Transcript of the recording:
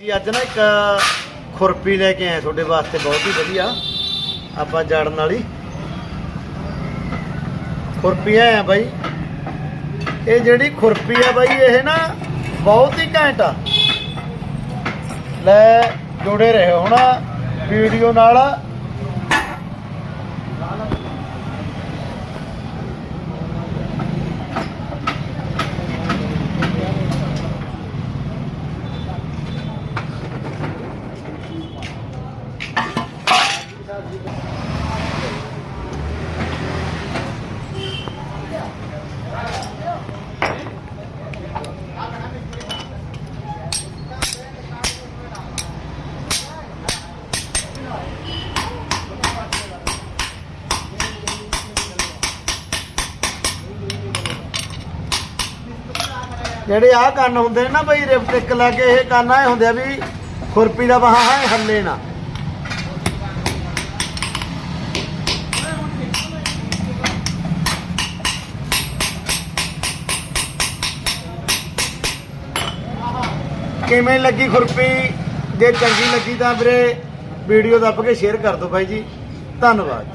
ਜੀ, ਅੱਜ ਨਾ ਇੱਕ ਖੁਰਪੀ ਲੈ ਕੇ ਆਏ ਤੁਹਾਡੇ ਵਾਸਤੇ, ਬਹੁਤ ਹੀ ਵਧੀਆ। ਆਪਾਂ ਜੜਨ ਵਾਲੀ ਖੁਰਪੀ ਆ ਬਾਈ। ਇਹ ਜਿਹੜੀ ਖੁਰਪੀ ਆ ਬਾਈ, ਇਹ ਨਾ ਬਹੁਤ ਹੀ ਘੈਂਟ ਆ। ਲੈ ਜੁੜੇ ਰਹੇ ਹੁਣ ਵੀਡੀਓ ਨਾਲ। ਜਿਹੜੇ ਆਹ ਕੰਨ ਹੁੰਦੇ ਨੇ ਨਾ ਬਈ, ਰਿਪਟਿਕ ਲਾ ਕੇ ਇਹ ਕੰਨ ਆਏ ਹੁੰਦੇ ਆ ਵੀ ਖੁਰਪੀ ਦਾ ਬਾਹਾਂ ਹੈ, ਹੱਲੇ ਨਾ। ਕਿਵੇਂ ਲੱਗੀ ਖੁਰਪੀ? ਜੇ ਚੰਗੀ ਲੱਗੀ ਤਾਂ ਵੀਰੇ ਵੀਡੀਓ ਦੱਬ ਕੇ ਸ਼ੇਅਰ ਕਰ ਦਿਓ ਬਾਈ ਜੀ। ਧੰਨਵਾਦ।